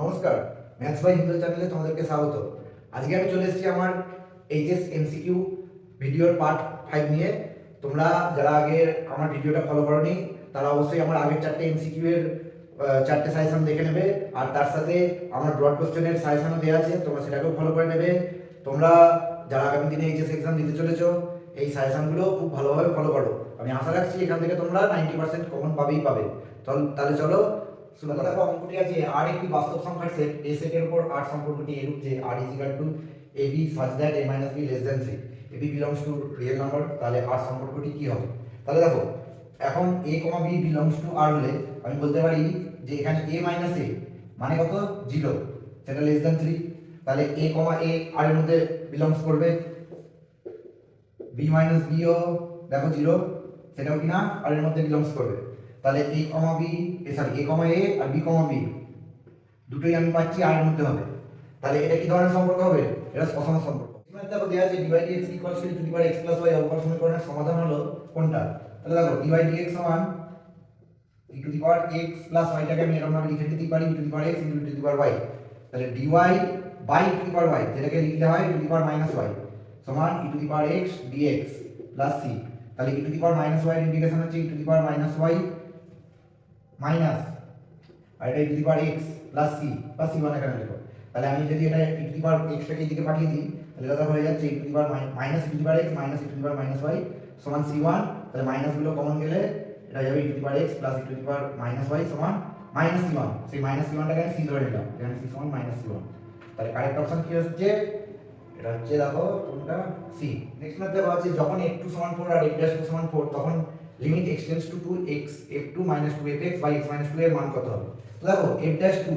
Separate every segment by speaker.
Speaker 1: নমস্কার maths by Hindu চ্যানেলে তোমাদেরকে স্বাগত। আজকে আমি চলে এসেছি আমার এইচএস এমসিকিউ ভিডিওর পার্ট ফাইভ নিয়ে। তোমরা যারা আগে আমার ভিডিওটা ফলো করনি, তারা অবশ্যই আমার আগের চারটে এমসিকিউ এর চারটে সাজেশন দেখে নেবে। আর তার সাথে আমার ব্রড কোশ্চেনের সাজেশনও দেওয়া আছে, তোমরা সেটাকেও ফলো করে নেবে। তোমরা যারা আগামী দিনে এইচএস এক্সাম দিতে চলেছো, এই সাজেশনগুলো খুব ভালোভাবে ফলো করো। আমি আশা রাখছি এখান থেকে তোমরা নাইনটি পার্সেন্ট কমন পাবেই পাবে। তাহলে চলো শুনে দেখো অঙ্কটি আছে আর একটি বাস্তব সংখ্যার সেট এ সেটের উপর আর সম্পর্কটি এরূপ যে R is equal to A B such that A minus B less than three A B belongs to real number তাহলে আর সম্পর্কটি কি হবে? তাহলে দেখো, এখন A comma B belongs to R হলে আমি বলতে পারি যে এখানে এ মাইনাস এ মানে কত? জিরো সেটা লেস দ্যান থ্রি তাহলে এ কমা এ আর এর মধ্যে বিলংস করবে। বি মাইনাস বিও দেখো জিরো সেটাও কিনা আর এর মধ্যে বিলংস করবে। তাহলে A comma B sorry A comma A R B comma B দুটোই আমি পাচ্ছি আর এর মধ্যে হবে। তাহলে এটা কি ধরনের সম্পর্ক হবে? এটা শ্মশান সম্পর্ক। দেখো দেওয়া আছে divide x equals to to power x plus y অবকল সমীকরণের সমাধান হলো কোনটা? তাহলে দেখো ডিভাইড এক্স সমান e to the power x plus ওয়াইটাকে আমি এরকম ভাবে লিখে দিতে পারি e to the power x into to the power y তাহলে dy by to the power y যেটাকে লিখলে হয় to the power minus y সমান e to the power x dx plus c তাহলে e to the power minus y integration হচ্ছে e to the power minus y minus আর এটা e power x plus c plus c one এখানে লিখো তাহলে আমি যদি এটা ই টু দি পাওয়ার এক্সটাকে এদিকে পাঠিয়ে দিই, তাহলে এটা হয়ে যাচ্ছে e to the minus e power x minus e power minus y সমান সি ওয়ান তাহলে মাইনাসগুলো কমন গেলে এটা যাবে e to x plus e to the minus y সমান মাইনাস সি ওয়ান সেই মাইনাস সি ওয়ানটাকে আমি সি ধরে নিলাম, এখানে সি সমান মাইনাস সি ওয়ান তাহলে কারেক্ট অপশন কি হচ্ছে? এটা হচ্ছে দেখো, কোনটা? সি নেক্সট দেখো আছে, যখন f2 সমান 4 আর f ড্যাশ টু সমান 4 তখন limit x tends to 2 x f2 minus 2 fx by x minus 2 এর মান কত হবে? তো দেখো, f ড্যাশ 2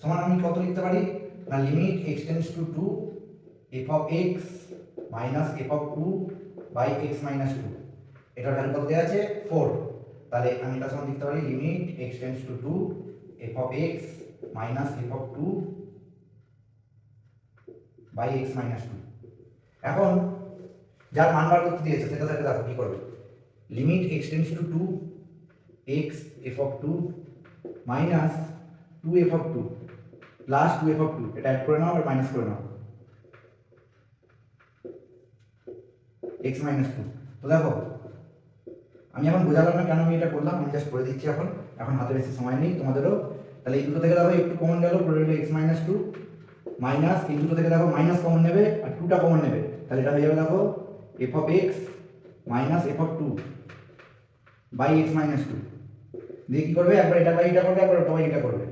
Speaker 1: সমান আমি কত লিখতে পারি? না limit x tends to 2 f of x minus f of 2 by x minus 2 এটার ভ্যালু কত দেওয়া আছে? 4 তাহলে আমি এটা সমান লিখতে পারি limit x tends to 2 f of x minus f of 2 by x minus two এখন, যার মান বার করতে দিয়েছে, সেটা থেকে দেখো কি করবে? Limit x tends to two x f of two minus two f of two plus two f of two এটা অ্যাড করে নাও আর মাইনাস করে নাও। এক্স মাইনাস টু তো দেখো, আমি এখন বোঝালাম না কেন আমি এটা করলাম, আমি জাস্ট করে দিচ্ছি এখন। এখন হাতে বেশি সময় নেই তোমাদেরও। তাহলে এই দুটো থেকে দেখো, একটু কমন গেল পড়ে রইল এক্স মাইনাস টু মাইনাস এই দুটো থেকে দেখো মাইনাস কমন নেবে আর টুটা কমন নেবে। তাহলে এটা হয়ে যাবে দেখো f of x minus f of two by x minus two. দিয়ে কি করবে? একবার এটা বাই এটা করবে, একবার ওটা বাই এটা করবে।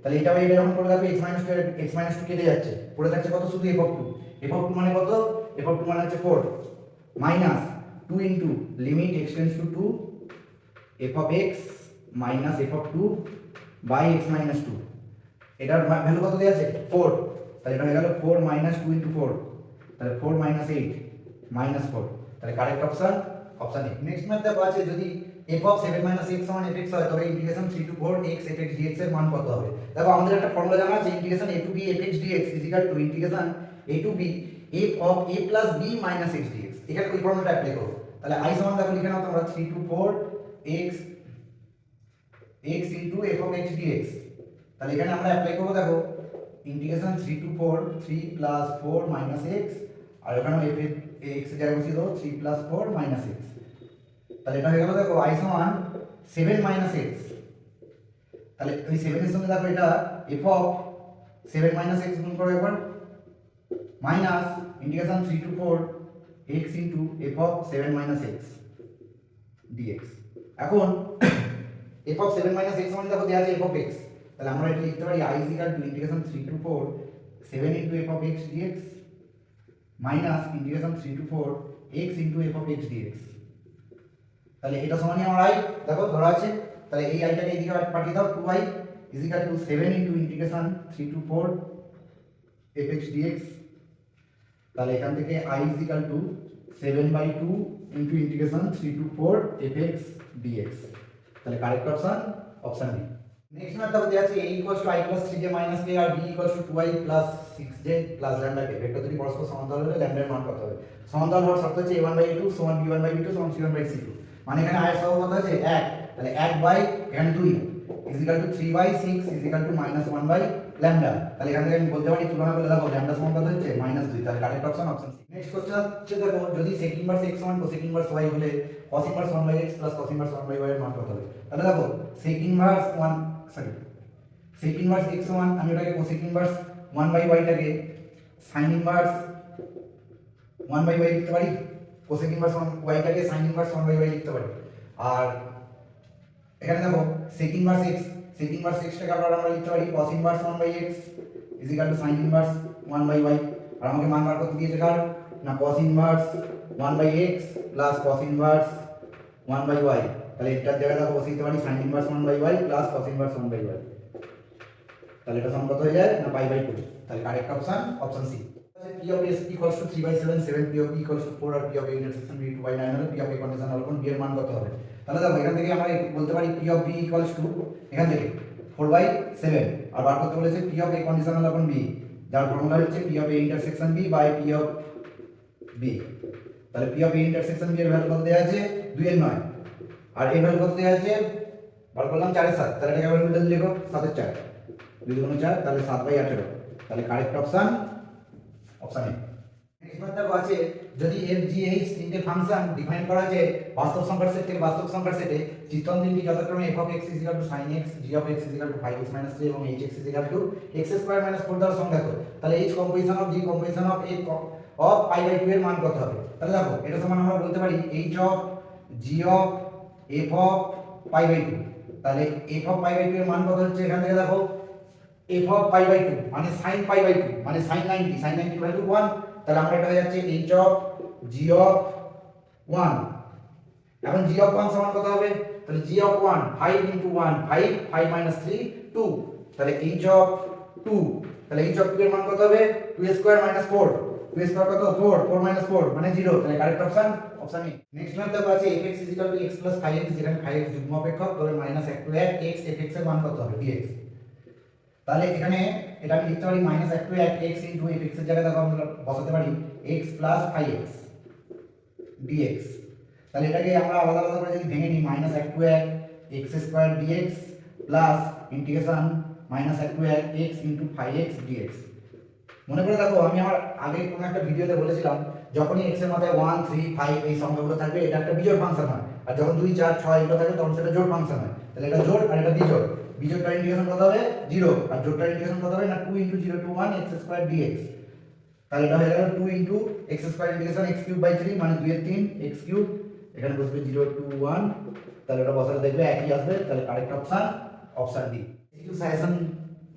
Speaker 1: তাহলে এটা বাই এটা যখন করে দেখবে x minus two x minus two কেটে যাচ্ছে। পড়ে থাকছে কত? শুধু f of two. F of two মানে কত? এফ অফ টু মানে হচ্ছে four minus two into limit x tends to two f of x minus f of two by x minus two এটার ভ্যালু কত দেওয়া আছে? ফোর তাহলে এটা হয়ে গেল four minus two into four তাহলে four minus eight minus four তাহলে correct option option A next math আছে, যদি f of seven minus x সমান এফ এক্স হয় তবে integration three to four x f x dx এর মান কত হবে? দেখো, আমাদের একটা ফর্মুলা জানা আছে integration a to b f x dx is equal to integration a to b f of a plus b minus x dx এখানে ওই ফর্মুলাটা অ্যাপ্লাই করো। তাহলে আই সমান দেখো, লিখে নাও তোমরা three to four x x into f of x dx তাহলে এখানে আমরা অ্যাপ্লাই করব, দেখো integration three to four three plus four minus x আর ওখানে এফ এক্স জায়গায় বসিয়ে দেবো three plus four minus x তাহলে এটা হয়ে গেল দেখো আই সমান সেভেন মাইনাস এক্স তাহলে ওই সেভেনের সঙ্গে দেখো এটা f of seven minus x গুণ করো একবার minus integration three to four x into f of seven minus x dx এখন f of seven minus x মানে দেখো দেওয়া আছে এফ অফ এক্স তাহলে আমরা এটা লিখতে পারি I equal to integration three to four seven into f of x dx minus integration three to four x into f of x dx তাহলে এটা সমানই আমার আই দেখো ধরা আছে তাহলে এই আইটাকে এইদিকে পাঠিয়ে দাও two I equal to seven into integration three to four f x dx তাহলে এখান থেকে I equal to seven by two into integration three to four f x dx তাহলে correct option option D next math দেখো দেওয়া আছে a equals to i plus 3j minus k আর b equals to 2i plus 6j plus lambda k vector দুটি পরস্পর সমান্তরাল হলে ল্যামডার মান কত হবে? সমান্তরাল হওয়ার শর্ত হচ্ছে a1 বাই a2 সমান b1 বাই b2 সমান c1 বাই c2 মানে এখানে এর সহগ কত আছে? 1 তাহলে 1 বাই এখানে 2 is to 3 by 6 is to minus 1 by lambda তাহলে এখান থেকে আমি বলতে পারি, তুলনা করলে দেখো ল্যামডা সমান কত হচ্ছে? মাইনাস দুই। তাহলে correct option option C next question হচ্ছে, দেখো, যদি সেক ইনভার্স এক্স সমান কোসেক ইনভার্স ওয়াই হলে cos inverse one by x plus cos inverse one by y এর মান কত হবে? তাহলে দেখো sec inverse one sorry sec inverse x সমান, আমি ওটাকে cosec inverse one by ওয়াইটাকে sine inverse one by y লিখতে পারি? Cosec inverse one ওয়াইটাকে sine inverse one by y লিখতে পারি। আর এখানে দেখো sec inverse x sec inverse এক্সটাকে আবার আমরা লিখতে পারি। cos inverse 1 by x is equal to sin inverse 1 by y আর আমাকে মান বার করতে দিয়েছে কার? না, cos inverse 1 by x plus cos inverse 1 by y তাহলে এটার জায়গায় দেখো বসিয়ে দিতে পারি, sin inverse 1 by y plus cos inverse 1 by y তাহলে এটা সমান হয়ে যায়? না পাই বাই 2 তাহলে correct option option C p of s equals to 3 by 7 7 p of b equals to 4 আর p of a intersection b 2 by 9 হলে p of a condition হল কোন b এর মান কত হবে? তাহলে দেখো, এখান থেকে আমরা বলতে পারি p of b equals to এখান থেকে 4 by 7 আর বার করতে বলেছে p of a condition হল কোন b? যার ফর্মুলা হচ্ছে p of a intersection b by p of b তাহলে p of a intersection b এর ভ্যালু কত দেওয়া আছে? 2 এর 9 আর এই ভ্যালু কত দেওয়া আছে? বার করলাম 4 এর 7 তাহলে এটাকে মিডল লিখো 7 এর 4 দুই দুগুণ 4 তাহলে 7 বাই 18 তাহলে কারেক্ট অপশন অপশন। এ এবার দেখো আছে, যদি এফ জি এইচ তিনটে ফাংশন ডিফাইন করা আছে বাস্তব সংখ্যার সেট থেকে বাস্তব সংখ্যার সেটে চিত্রণ তিনটি যথাক্রমে f of x is equal to sine x g of x is equal to five x minus three এবং h x is equal to x square minus four দ্বারা সংজ্ঞাত তাহলে h composition of g composition of a of pi by two এর মান কত হবে? তাহলে দেখো, এটা সমান আমরা বলতে পারি h of g of f of pi by two তাহলে f of pi by two এর মান কত হচ্ছে? এখান থেকে দেখো f of pi by two মানে সাইন পাই বাই টু মানে sine ninety sine ninety value one তাহলে আমরা এটা হয়ে যাচ্ছে h of g of one এখন জি অফ ওয়ান সমান কত হবে? তাহলে g of one five into one five five minus three two তাহলে এইচ অফ টু তাহলে এইচ অফ টু এর মান কত হবে? Two square minus four two square কত? ফোর ফোর মাইনাস ফোর মানে জিরো তাহলে correct option option A next math দেখো আছে f x equal to x plus five x যেখানে ফাইভ এক্স যুগ্ম অপেক্ষক তবে মাইনাস এক টু এক এক্স এফ এক্সের মান কত হবে? ডিএক্স তাহলে এখানে এটা আমি লিখতে পারি মাইনাস এক টু এক এক্স ইন্টু এফ এক্সের জায়গায় দেখো আমরা বসাতে পারি x plus five x dx তাহলে এটাকে আমরা আলাদা আলাদা করে যদি ভেঙে নিই মাইনাস এক টু এক x square dx plus integration minus এক টু এক x into five x dx মনে করে দেখো, আমি আমার আগে কোনো একটা ভিডিওতে বলেছিলাম, যখনই এক্সের মাথায় ওয়ান থ্রি ফাইভ এই সংখ্যাগুলো থাকবে, এটা একটা বিজোড় ফাংশন হয়। আর যখন দুই, চার, ছয় এগুলো থাকবে, তখন সেটা জোড় ফাংশন হয়। তাহলে এটা জোড় আর এটা বিজোড় বিজোড়টার ইন্টিগ্রেশন কত হবে? জিরো। আর জোড়টার ইন্টিগ্রেশন কত হবে? না two into zero to one x square dx তাহলে এটা হয়ে গেল two into x square integration x cube by three মানে দুই এর তিন এক্স কিউব এখানে বসবে জিরো টু ওয়ান তাহলে এটা বসালে দেখবে একই আসবে। তাহলে correct option option D suggestion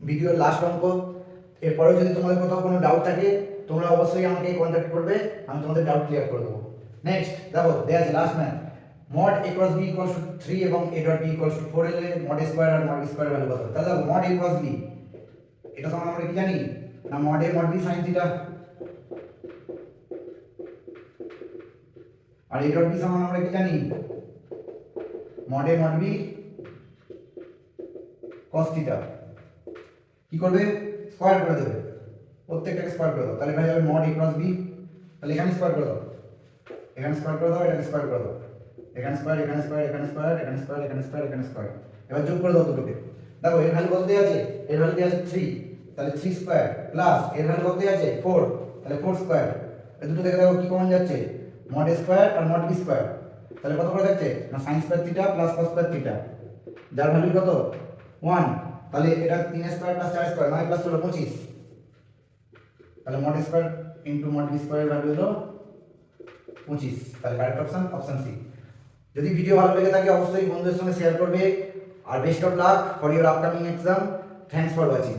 Speaker 1: ভিডিওর লাস্ট অঙ্ক। এরপরেও যদি তোমাদের কোথাও কোনো ডাউট থাকে, তোমরা অবশ্যই আমাকে কন্ট্যাক্ট করবে। আমি তোমাদের ডাউট ক্লিয়ার করে দেবো। নেক্সট দেখো দেয়া last math mod A cross B equals to three এবং A dot B equals to four এলে মড স্কোয়ার আর মড স্কোয়ার ভ্যালু কত? তাহলে মড এ ক্রস বি এটা সমান আমরা কি জানি? না mod A mod B sine theta R A dot B সমান আমরা কি জানি? Mod A mod B cos theta কি করবে? স্কয়ার করে দেবে। প্রত্যেকটাকে স্কয়ার করে দাও। তাহলে হয়ে যাবে মড এ ক্রস বি তাহলে এখানে স্কয়ার করে দাও। এখানে স্কয়ার করে দাও, এখানে স্কয়ার করে দাও। এখানে স্কয়ার এখানে স্কয়ার এখানে স্কয়ার এখানে স্কয়ার এখানে স্কয়ার এখানে স্কয়ার এবার যোগ করে দাও দুটোকে। দেখো, এর ভ্যালু কত দেওয়া আছে? এর ভ্যালু দেওয়া আছে? থ্রি তাহলে থ্রি স্কয়ার প্লাস এর ভ্যালু কত দেওয়া আছে? ফোর তাহলে ফোর স্কয়ার এই দুটো থেকে দেখো কি কমন যাচ্ছে? মড স্কয়ার আর মড বি স্কয়ার তাহলে কত করে যাচ্ছে? না sine square theta plus cos square theta যার ভ্যালু কত? ওয়ান তাহলে এটা তিন স্কয়ার প্লাস চার স্কয়ার নয় প্লাস হলো পঁচিশ। তাহলে mod square into mod B square value হলো পঁচিশ। তাহলে কারেক্ট অপশন অপশন সি যদি ভিডিও ভালো লেগে থাকে, অবশ্যই বন্ধুদের সঙ্গে শেয়ার করবে। আর best of luck for your upcoming exam thanks for watching